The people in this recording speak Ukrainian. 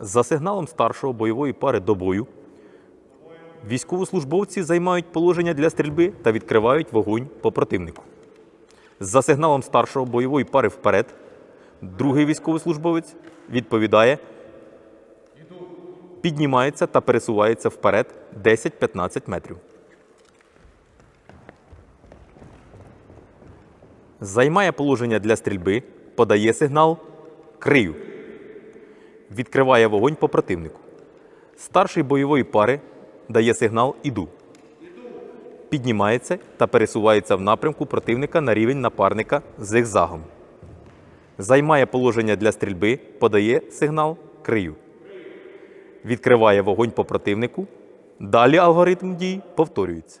За сигналом старшого бойової пари до бою військовослужбовці займають положення для стрільби та відкривають вогонь по противнику. За сигналом старшого бойової пари вперед другий військовослужбовець відповідає, піднімається та пересувається вперед 10-15 метрів. Займає положення для стрільби, подає сигнал крию. Відкриває вогонь по противнику. Старший бойової пари дає сигнал Іду. Піднімається та пересувається в напрямку противника на рівень напарника зигзагом. Займає положення для стрільби, подає сигнал крию. Відкриває вогонь по противнику. Далі алгоритм дій повторюється.